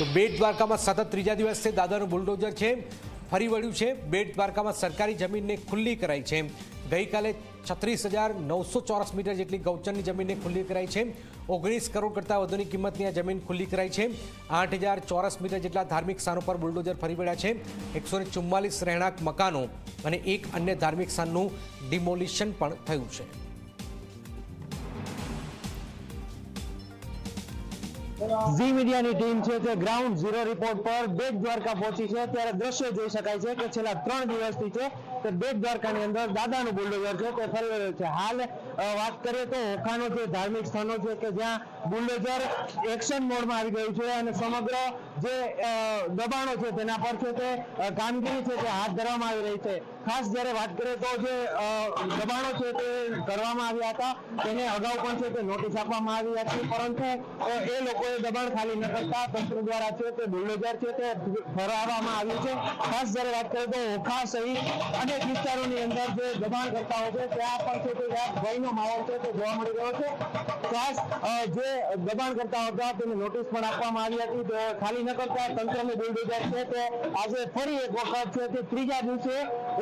તો બેટ દ્વારકામાં સતત ત્રીજા દિવસે દાદાનું બુલડોઝર છે. ફરી વળ્યું છે. બેટ દ્વારકામાં સરકારી જમીનને ખુલ્લી કરાઈ છે. ગઈકાલે છત્રીસ હજાર નવસો ચોરસ મીટર જેટલી ગૌચરની જમીનને ખુલ્લી કરાઈ છે. ઓગણીસ કરોડ કરતાં વધુની કિંમતની આ જમીન ખુલ્લી કરાઈ છે. આઠ હજાર ચોરસ મીટર જેટલા ધાર્મિક સ્થાનો પર બુલડોઝર ફરી વળ્યા છે. એકસો રહેણાંક મકાનો અને એક અન્ય ધાર્મિક સ્થાનનું ડિમોલિશન પણ થયું છે. ઝી મીડિયાની ટીમ છે તે ગ્રાઉન્ડ ઝીરો રિપોર્ટ પર બેટ દ્વારકા પહોંચી છે. ત્યારે દ્રશ્ય જોઈ શકાય છે કે છેલ્લા ત્રણ દિવસથી છે તે બેટ દ્વારકાની અંદર દાદાનું બુલડોઝર છે તે ફરી રહ્યું છે. હાલ વાત કરીએ તો ઓખાનો જે ધાર્મિક સ્થાનો છે કે જ્યાં બુલડોઝર એક્શન મોડમાં આવી ગયું છે અને સમગ્ર જે દબાણો છે તેના પર છે તે કામગીરી છે તે હાથ ધરવામાં આવી રહી છે. ખાસ જ્યારે વાત કરીએ તો જે દબાણો છે તે કરવામાં આવ્યા હતા, તેને અગાઉ પણ છે તે નોટિસ આપવામાં આવી હતી, પરંતુ એ લોકોએ દબાણ ખાલી ન કરતા તંત્ર દ્વારા છે તે બુલડોઝર છે તે ફરાવવામાં આવ્યું છે. ખાસ જ્યારે વાત કરીએ તો ઓખા સહિત અનેક વિસ્તારોની અંદર જે દબાણ કરતા હોય છે, ત્યાં પણ છે તે, ત્યાં ભયનો માહોલ છે તે જોવા મળી રહ્યો છે. ખાસ જે દબાણ કરતા હતા, તેને નોટિસ પણ આપવામાં આવી હતી. ખાલી ન કરતા તંત્રનું બુલડોઝર છે તે આજે ફરી એક વખત છે તે ત્રીજા દિવસે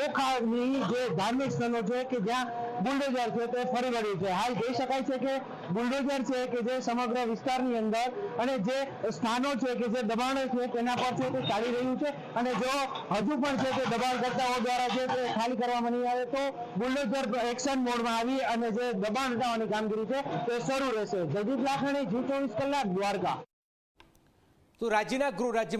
ઓખાની જે ધાર્મિક સ્થળો છે કે જ્યાં બુલડોઝર છે તે ફરી વળ્યું છે. હાલ જોઈ શકાય છે કે બુલડોઝર છે કે જે સમગ્ર વિસ્તારની અંદર અને જે સ્થાનો છે કે જે દબાણો છે તેના પર છે તે ચાલી રહ્યું છે અને જો હજુ પણ છે તે દબાણકર્તાઓ દ્વારા છે તે ખાલી કરવામાં નહીં આવે તો બુલડોઝર એક્શન મોડમાં આવી અને જે દબાણ હટાવવાની કામગીરી છે તે શરૂ રહેશે. જગદીપ લાખણી, જી ચોવીસ કલાક, દ્વારકા. તો રાજ્યના ગૃહ રાજ્ય